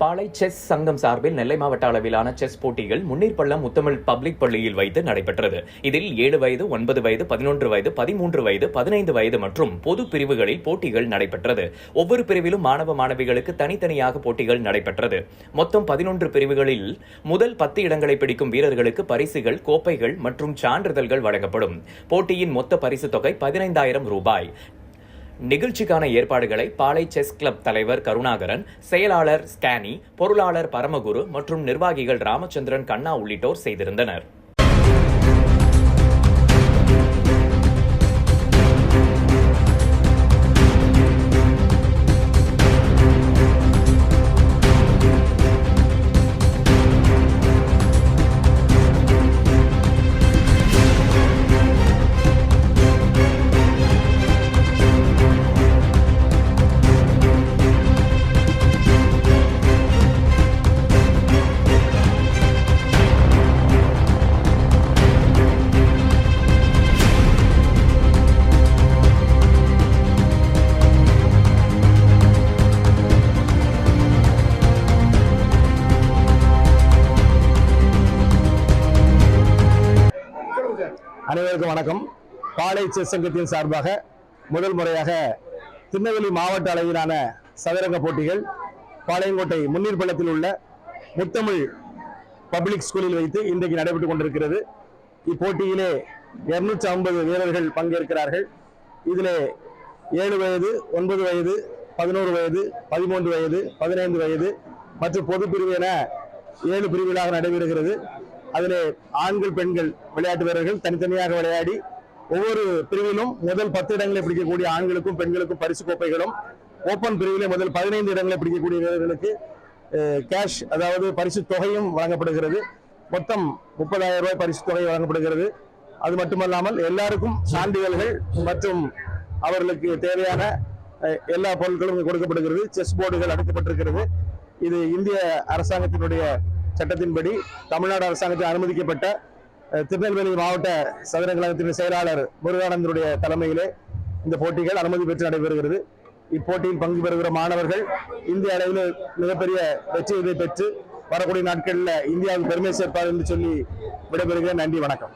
பாளை chess சங்கம் சார்பில் நெல்லை மாவட்ட அளவிலான செஸ் போட்டிகள் முன்னீர்பள்ளம் முத்தமிழ் பப்ளிக் பள்ளியில் வைத்து நடைபெற்றது. இதில் ஏழு வயது ஒன்பது வயது பதினொன்று வயது பதிமூன்று வயது பதினைந்து வயது மற்றும் பொது பிரிவுகளில் போட்டிகள் நடைபெற்றது. ஒவ்வொரு பிரிவிலும் மாணவ மாணவிகளுக்கு தனித்தனியாக போட்டிகள் நடைபெற்றது. மொத்தம் பதினொன்று பிரிவுகளில் முதல் பத்து இடங்களை பிடிக்கும் வீரர்களுக்கு பரிசுகள் கோப்பைகள் மற்றும் சான்றிதழ்கள் வழங்கப்படும். போட்டியின் மொத்த பரிசு தொகை பதினைந்தாயிரம் ரூபாய். நிகழ்ச்சிக்கான ஏற்பாடுகளை பாலை செஸ் கிளப் தலைவர் கருணாகரன் செயலாளர் ஸ்கேனி பொருளாளர் பரமகுரு மற்றும் நிர்வாகிகள் ராமச்சந்திரன் கண்ணா உள்ளிட்டோர் செய்திருந்தனர். அனைவருக்கும் வணக்கம். பாளை செஸ் சங்கத்தின் சார்பாக முதல் முறையாக திருநெல்வேலி மாவட்ட அளவிலான சதுரங்க போட்டிகள் பாளையங்கோட்டை முன்னீர் பள்ளத்தில் உள்ள முத்தமிழ் பப்ளிக் ஸ்கூலில் வைத்து இன்றைக்கு நடைபெற்றுக் கொண்டிருக்கிறது. இப்போட்டியிலே இருநூற்றி ஐம்பது வீரர்கள் பங்கேற்கிறார்கள். இதிலே ஏழு வயது ஒன்பது வயது பதினோரு வயது பதிமூன்று வயது பதினைந்து வயது மற்றும் பொது பிரிவு என ஏழு பிரிவுகளாக நடைபெறுகிறது. அதில் ஆண்கள் பெண்கள் விளையாட்டு வீரர்கள் தனித்தனியாக விளையாடி ஒவ்வொரு பிரிவிலும் முதல் பத்து இடங்களை பிடிக்கக்கூடிய ஆண்களுக்கும் பெண்களுக்கும் பரிசு கோப்பைகளும் ஓப்பன் பிரிவிலே முதல் பதினைந்து இடங்களை பிடிக்கக்கூடிய வீரர்களுக்கு கேஷ் அதாவது பரிசு தொகையும் வழங்கப்படுகிறது. மொத்தம் முப்பதாயிரம் ரூபாய் பரிசு தொகை வழங்கப்படுகிறது. அது மட்டுமல்லாமல் எல்லாருக்கும் சான்றிதழ்கள் மற்றும் அவர்களுக்கு தேவையான எல்லா பொருட்களும் கொடுக்கப்படுகிறது. செஸ் போர்டுகள் அடுக்கப்பட்டிருக்கிறது. இது இந்திய அரசாங்கத்தினுடைய சட்டத்தின்படி தமிழ்நாடு அரசாங்கத்தில் அனுமதிக்கப்பட்ட திருநெல்வேலி மாவட்ட சதுர கழகத்தின் செயலாளர் முருகானந்தனுடைய தலைமையிலே இந்த போட்டிகள் அனுமதி பெற்று நடைபெறுகிறது. இப்போட்டியில் பங்கு பெறுகிற மாணவர்கள் இந்திய அளவில் மிகப்பெரிய வெற்றியை பெற்று வரக்கூடிய நாட்களில் இந்தியாவுக்கு பெருமை சேர்ப்பார் என்று சொல்லி விடைபெறுகிறேன். நன்றி வணக்கம்.